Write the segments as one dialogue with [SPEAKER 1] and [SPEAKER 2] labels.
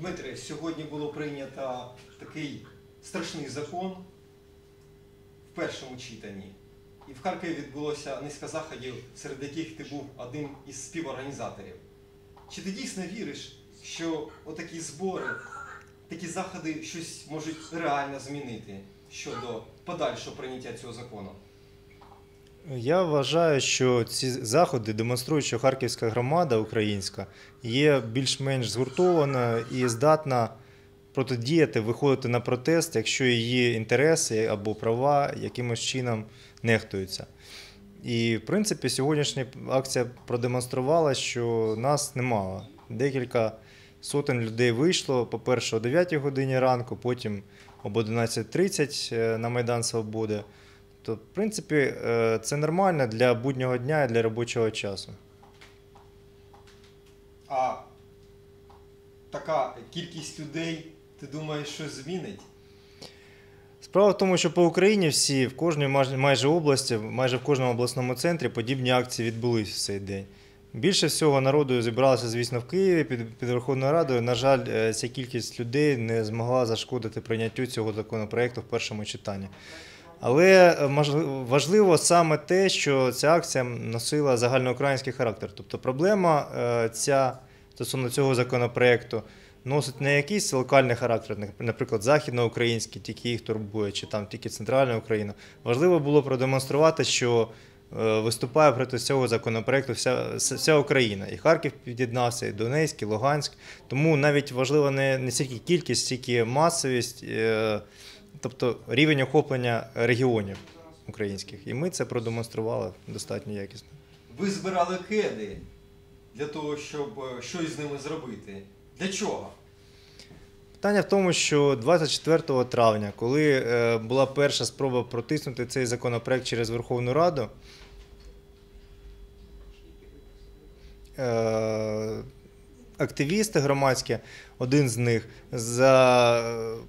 [SPEAKER 1] Дмитре, сьогодні було прийнято такий страшний закон в першому читанні. І в Харкові відбулося низка заходів, серед яких ти був одним із співорганізаторів. Чи ти дійсно віриш, що отакі збори, такі заходи щось можуть реально змінити щодо подальшого прийняття цього закону?
[SPEAKER 2] Я вважаю, що ці заходи демонструють, що харківська громада українська є більш-менш згуртована і здатна протидіяти, виходити на протест, якщо її інтереси або права якимось чином нехтуються. І, в принципі, сьогоднішня акція продемонструвала, що нас немало. Декілька сотень людей вийшло, по-перше, о 9 годині ранку, потім об 11.30 на Майдан Свободи. То, в принципі, е, це нормально для буднього дня і для робочого часу.
[SPEAKER 1] А така кількість людей, ти думаєш, що змінить?
[SPEAKER 2] Справа в тому, що по Україні всі, в кожній майже- майже області, майже в кожному обласному центрі подібні акції відбулись в цей день. Більше всього народу зібралося, звісно, в Києві під, під Верховною Радою. На жаль, е, ця кількість людей не змогла зашкодити прийняттю цього законопроекту в першому читанні. Але е, важливо саме те, що ця акція носила загальноукраїнський характер. Тобто проблема е, ця стосовно цього законопроекту носить не якийсь локальний характер, наприклад, західноукраїнський, тільки їх турбує, чи там тільки центральна Україна. Важливо було продемонструвати, що е, виступає проти цього законопроекту вся, вся Україна. І Харків під'єднався, і Донецьк, і Луганськ. Тому навіть важлива не, не стільки кількість, стільки масовість, тобто рівень охоплення регіонів українських. І ми це продемонстрували достатньо якісно.
[SPEAKER 1] Ви збирали кеди для того, щоб е, щось з ними зробити. Для чого?
[SPEAKER 2] Питання в тому, що 24 травня, коли е, була перша спроба протиснути цей законопроект через Верховну Раду, е, активісти громадські, один з них, за,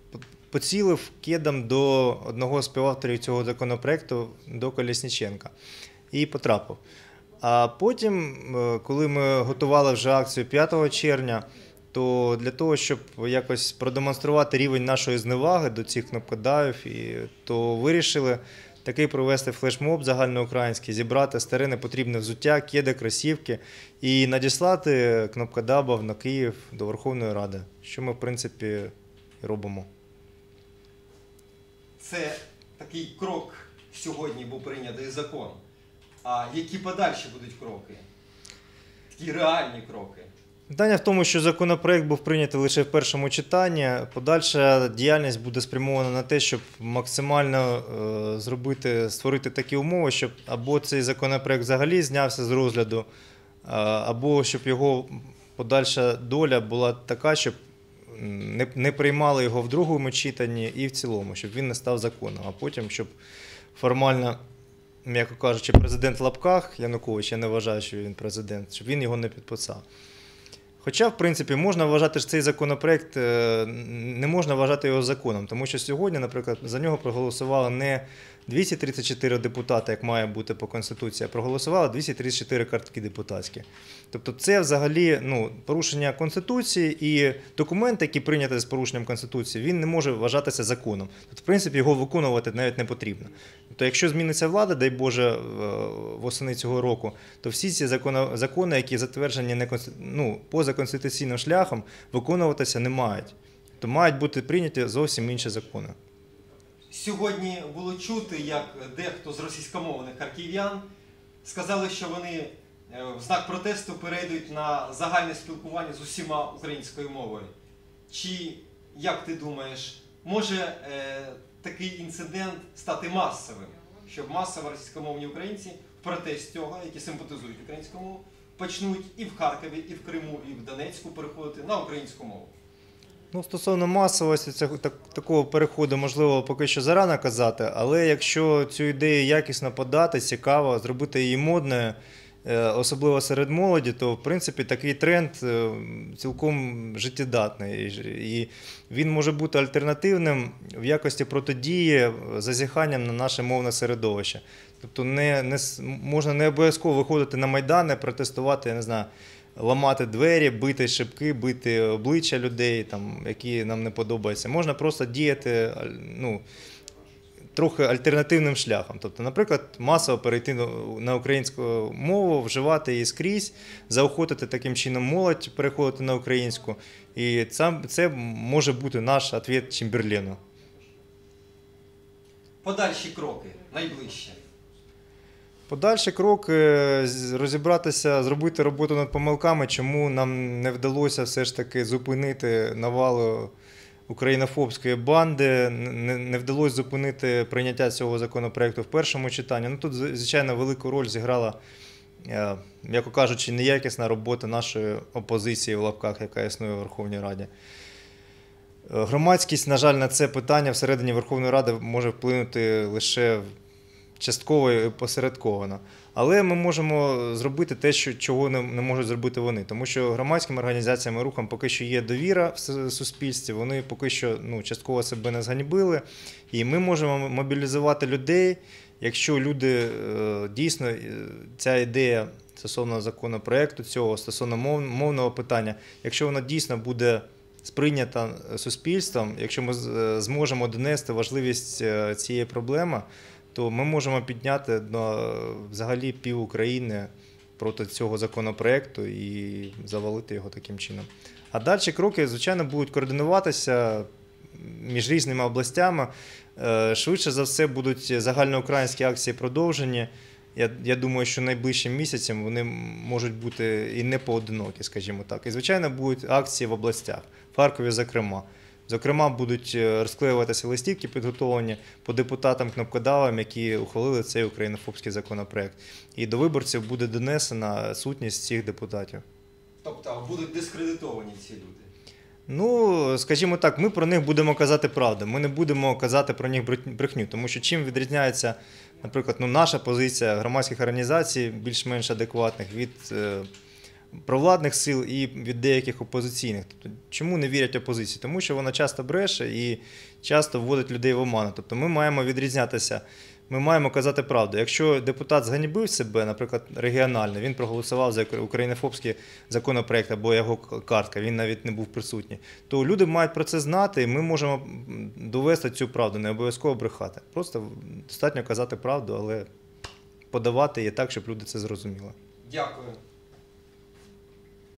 [SPEAKER 2] поцілив кедом до одного з співавторів цього законопроекту, до Колісніченка, і потрапив. А потім, е, коли ми готували вже акцію 5 червня, то для того, щоб якось продемонструвати рівень нашої зневаги до цих кнопкодавів, і, то вирішили такий провести флешмоб загальноукраїнський, зібрати старе непотрібне взуття, кеди, кросівки і надіслати кнопкодабів на Київ до Верховної Ради, що ми, в принципі, робимо.
[SPEAKER 1] Це такий крок сьогодні був прийнятий закон. А які подальші будуть кроки? Такі реальні кроки.
[SPEAKER 2] Питання в тому, що законопроект був прийнятий лише в першому читанні. Подальша діяльність буде спрямована на те, щоб максимально е, зробити, створити такі умови, щоб або цей законопроект взагалі знявся з розгляду, а, або щоб його подальша доля була така, щоб не, не приймали його в другому читанні і в цілому, щоб він не став законом, а потім, щоб формально. М'яко кажучи, президент в лапках Янукович, я не вважаю, що він президент, щоб він його не підписав. Хоча, в принципі, можна вважати, що цей законопроект е, не можна вважати його законом, тому що сьогодні, наприклад, за нього проголосували не 234 депутати, як має бути по Конституції, проголосували 234 картки депутатські. Тобто це взагалі ну, порушення Конституції і документ, який прийнятий з порушенням Конституції, він не може вважатися законом. Тобто, в принципі, його виконувати навіть не потрібно. Тобто, якщо зміниться влада, дай Боже, е, восени цього року, то всі ці закони, які затверджені не ну, поза конституційним шляхом, виконуватися не мають. То мають бути прийняті зовсім інші закони.
[SPEAKER 1] Сьогодні було чути, як дехто з російськомовних харків'ян сказали, що вони е, в знак протесту перейдуть на загальне спілкування з усіма українською мовою. Чи, як ти думаєш, може е, такий інцидент стати масовим, щоб масово російськомовні українці в протест цього, які симпатизують українському, почнуть і в Харкові, і в Криму, і в Донецьку переходити на українську мову?
[SPEAKER 2] Ну, стосовно масовості цього так, такого переходу, можливо, поки що зарано казати, але якщо цю ідею якісно подати, цікаво, зробити її модною, е, особливо серед молоді, то в принципі такий тренд е, цілком життєдатний. І він може бути альтернативним в якості протидії зазіханням на наше мовне середовище. Тобто не, не, можна не обов'язково виходити на майдани, протестувати, я не знаю. Ламати двері, бити шибки, бити обличчя людей, там, які нам не подобаються. Можна просто діяти ну, трохи альтернативним шляхом. Тобто, наприклад, масово перейти на- українську мову, вживати її скрізь, заохотити таким чином молодь переходити на українську. І це, це може бути наш відповідь Чемберлену.
[SPEAKER 1] Подальші кроки, найближче.
[SPEAKER 2] Подальший крок розібратися, зробити роботу над помилками, чому нам не вдалося все ж таки зупинити навалу українофобської банди, не, вдалося зупинити прийняття цього законопроекту в першому читанні. Ну тут, звичайно, велику роль зіграла, е, м'яко кажучи, неякісна робота нашої опозиції в лапках, яка існує у Верховній Раді. Е, Громадськість, на жаль, на це питання всередині Верховної Ради може вплинути лише частково і посередковано. Але ми можемо зробити те, що, чого не, можуть зробити вони. Тому що громадським організаціям і рухам поки що є довіра в суспільстві, вони поки що ну, частково себе не зганьбили. І ми можемо мобілізувати людей, якщо люди е, дійсно е, ця ідея стосовно законопроекту цього, стосовно мов, мовного питання, якщо вона дійсно буде сприйнята суспільством, якщо ми зможемо донести важливість е, цієї проблеми, то ми можемо підняти на взагалі пів України проти цього законопроекту і завалити його таким чином. А далі кроки, звичайно, будуть координуватися між різними областями. Е, Швидше за все будуть загальноукраїнські акції продовжені. Я, я думаю, що найближчим місяцем вони можуть бути і не поодинокі, скажімо так. І, звичайно, будуть акції в областях, в Харкові, зокрема. Зокрема, будуть е, розклеюватися листівки, підготовлені по депутатам кнопкодавам, які ухвалили цей українофобський законопроект. І до виборців буде донесена сутність цих депутатів.
[SPEAKER 1] Тобто будуть дискредитовані ці люди.
[SPEAKER 2] Ну, скажімо так, ми про них будемо казати правду. Ми не будемо казати про них брехню- брехню, тому що чим відрізняється, наприклад, ну, наша позиція громадських організацій, більш-менш адекватних від е, провладних сил і від деяких опозиційних. Тобто, чому не вірять опозиції? Тому що вона часто бреше і часто вводить людей в оману. Тобто ми маємо відрізнятися. Ми маємо казати правду. Якщо депутат зганьбив себе, наприклад, регіонально, він проголосував за українофобський законопроект або його картка, він навіть не був присутній, то люди мають про це знати, і ми можемо довести цю правду, не обов'язково брехати. Просто достатньо казати правду, але подавати її так, щоб люди це зрозуміли.
[SPEAKER 1] Дякую.